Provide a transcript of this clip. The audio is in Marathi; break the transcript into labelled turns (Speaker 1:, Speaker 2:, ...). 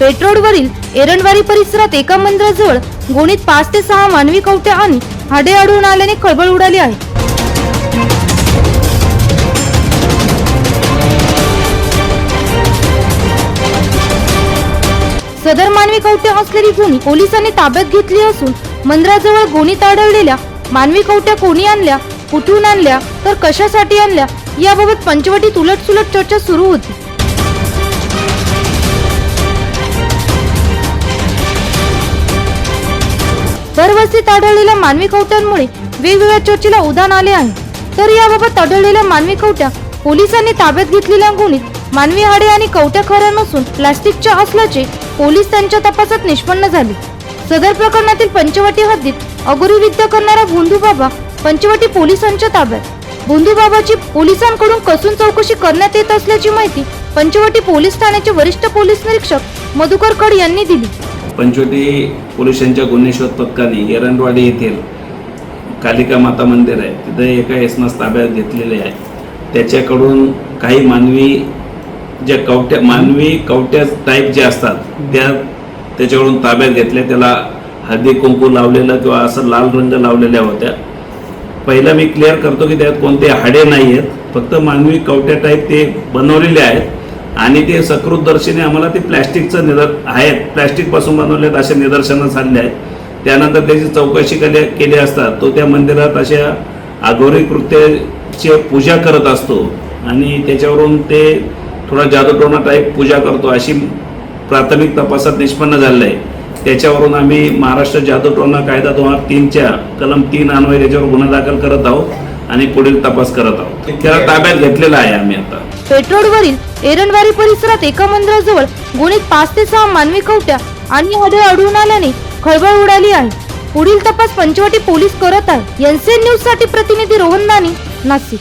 Speaker 1: पेट्रोलवरील एरंडवारी परिसरात एका मंदिराजवळ गोणीत पाच ते सहा मानवी कवट्या आणि हाडे आढळून आल्याने खळबळ उडाली आहे. सदर मानवी कवट्या असलेली गोणी पोलिसांनी ताब्यात घेतली असून मंदिराजवळ गोणीत आढळलेल्या मानवी कवट्या कोणी आणल्या कुठून आणल्या तर कशासाठी आणल्या याबाबत पंचवटीत उलटसुलट चर्चा सुरू होती. दरवर्षीत आढळलेल्या मानवी कवट्यांमुळे वेगवेगळ्या चर्चेला उदान आले आहे. तर याबाबत आढळलेल्या मानवी कवट्या पोलिसांनी ताब्यात घेतलेल्या गुणीत मानवी हाडे आणि कवट्या खऱ्या नसून प्लास्टिकच्या असल्याचे पोलीस त्यांच्या तपासात निष्पन्न झाले. सदर प्रकरणातील पंचवटी हद्दीत अगोरी विद्या करणारा भोंदू बाबा पंचवटी पोलिसांच्या ताब्यात. भोंदू बाबाची पोलिसांकडून कसून चौकशी करण्यात येत असल्याची माहिती पंचवटी पोलीस ठाण्याचे वरिष्ठ पोलीस निरीक्षक मधुकर कड यांनी दिली.
Speaker 2: पंचवटी पोलिसांच्या गुन्हे शोध पथकाने एरणवाडी येथील कालिका माता मंदिर आहे. तिथे एका यसनास ताब्यात घेतलेले आहे. त्याच्याकडून काही मानवी ज्या कवट्या मानवी कवट्या टाईप जे असतात त्या त्याच्याकडून ताब्यात घेतल्या त्याला हळदी कुंकू लावलेलं किंवा असं लाल रंग लावलेल्या होत्या. पहिला मी क्लिअर करतो की त्यात कोणते हाडे नाही आहेत फक्त मानवी कवट्या टाईप ते बनवलेले आहेत. आणि ते सकृतदर्शीने आम्हाला ते प्लॅस्टिकचं निदर आहेत. प्लॅस्टिकपासून बनवलेत असे निदर्शनं झाले आहेत. त्यानंतर त्याची चौकशी केली केली असतात. तो त्या मंदिरात अशा आघोरी कृत्याची पूजा करत असतो. आणि त्याच्यावरून ते थोडा जादूटोणा टाईप पूजा करतो. अशी प्राथमिक तपासात निष्पन्न झालेलं आहे. त्याच्यावरून आम्ही महाराष्ट्र जादूटोणा कायदा दोन हजार तीनच्या कलम तीन अन्वये त्याच्यावर गुन्हा दाखल करत आहोत आणि पुढील तपास करत आहोत. त्याला ताब्यात घेतलेला आहे आम्ही आता.
Speaker 1: पेट्रोलवरील एरणवारी परिसरात एका मंदिराजवळ गुणीत पाच ते सहा मानवी कवट्या आणि हाडे आढळून आल्याने खळबळ उडाली आहे. पुढील तपास पंचवटी पोलीस करत आहे. एनसीएन न्यूजसाठी प्रतिनिधी रोहन दानी नाशिक.